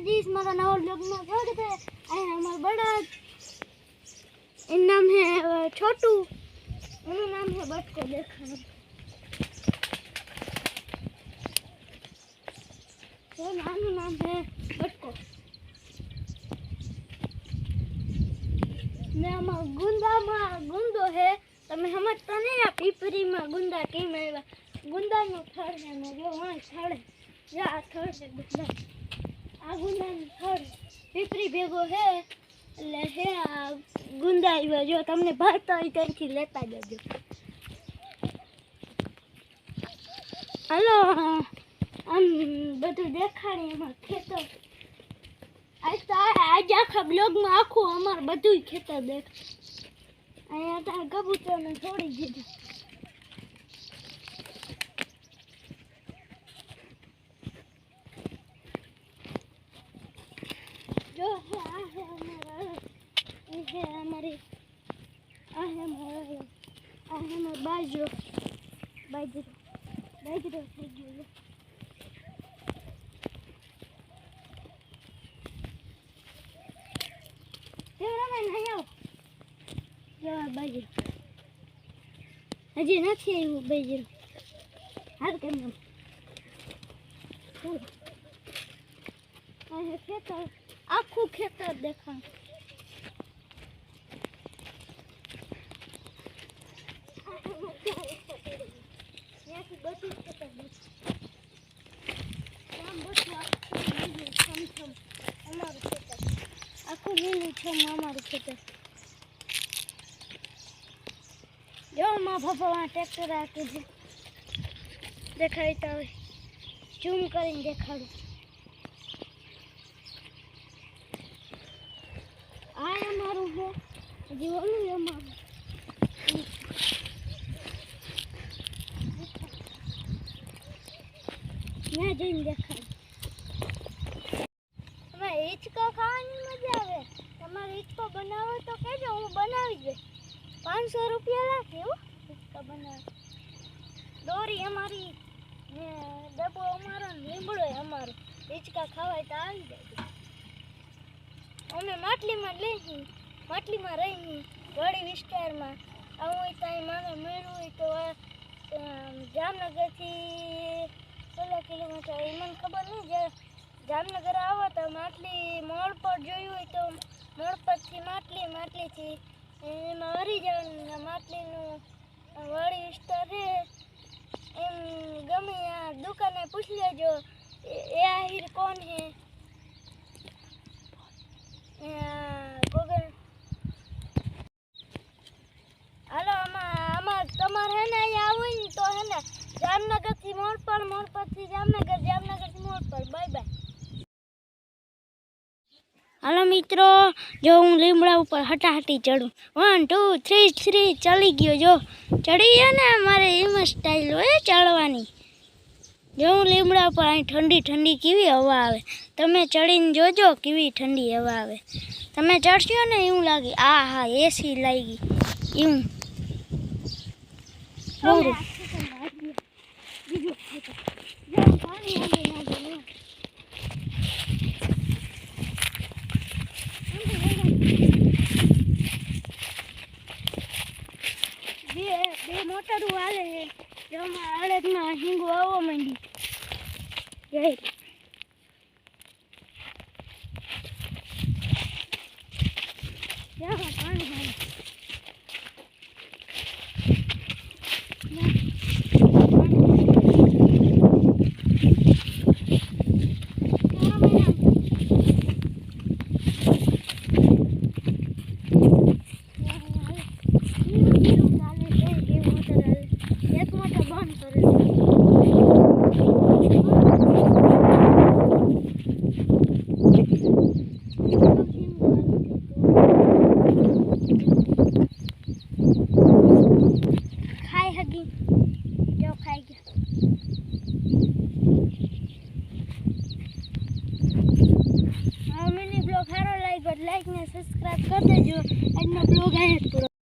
દીશ મારા નવો બ્લોગમાં જોડે છે અને અમારો બળદ એનું નામ હે છોટુ એનું નામ હે બટકો દેખાણ આનું નામ હે બટકો ને આમાં ગુંદામાં ગુંદો હે તમે સમજતા નહીં આ પીપરીમાં ગુંદા કેમ આવ્યા ગુંદાનું થળ છે ને જો હા થળ જા આ થળ છે ગુંદા ગુંદાનું થળ પીપરી ભેગો છે એટલે હે આ ગુંદા આવ્યા જો તમને ભાવતા હોય ત્યાંથી લેતા જજો. હલો, આમ બધું દેખાડી એમાં ખેતર. આજ તો આજે આખા બ્લોગમાં આખું અમારે બધું ખેતર દેખ અહીંયા ત્યાં કબૂતરને છોડી દીધું. જો હે, આ હે અમારા હે અમારી, આ હે અમારા આ હે અમારો બાજરો બાજરો બાજરો થઈ ગયો આ હજી નથી આવ્યું બાજરો. હાલ કેમ ખેતર આખું ખેતર. દેખાય ત્યાંથી બધું ખેતર દેખાય આમ બધું આખું લીલું છમછમ અમારું ખેતર આખું લીલું છમ અમારું ખેતર જો માં પપ્પા ટ્રેક્ટર રાખે છે દેખાડતા હોય ઝૂમ કરીને દેખાડું આ અમારું છે. હજી ઓલું અમારું. ત્યાં જઈને દેખાડ તમારે હિંચકો ખાવાની મજા આવે? તમારે હિચકો બનાવો તો કહેજો, હું બનાવી દઈશ. પાંચસો રૂપિયા રાખે હો હિંચકા બનાવે દોરી અમારી, ને ડબ્બો અમારો લીમડો અમારો. હિંચકા ખાવાય તો આવી જાય. અમે માટલીમાં લઈ માટલીમાં રહી વડી વિસ્તારમાં આવું હોય ત્યાં મારે મેળવું હોય તો આ, જામનગરથી સોળ કિલોમીટર એ મને ખબર નહીં. જે જામનગર આવો તો માટલી મોડ પર જોયું હોય તો મોડ પરથી માટલી માટલીથી એમાં હરી જવાનું માટલીનું વાડી વિસ્તાર છે. એમ ગમે આ દુકાને પૂછી લેજો. એ એ આહિર કોણ હે આ ગોગલ હાલો આમાં આમાં તમારે હે ને અહીંયા આવું ને તો હે ને જામનગરથી મોડ પર મોડ પરથી જામનગર, જામનગરથી મોડ પર. બાય બાય હાલો મિત્રો, જો હું લીમડા ઉપર હટાહટી ચડું. વન ટુ થ્રી થ્રી ચડી ગયો. જો ચડી ગયો ને, મારે એમ સ્ટાઇલ હોય ચડવાની. જો હું લીમડા ઉપર અહીં ઠંડી ઠંડી કેવી હવા આવે. તમે ચડીને જોજો કેવી ઠંડી હવા આવે. તમે ચડશો ને એવું લાગે આ હા એસી લાગી. એવું બહુ બે મોટર જેમાં અડદમાં હિંગો આવવા માંડી Yeah, I'm fine.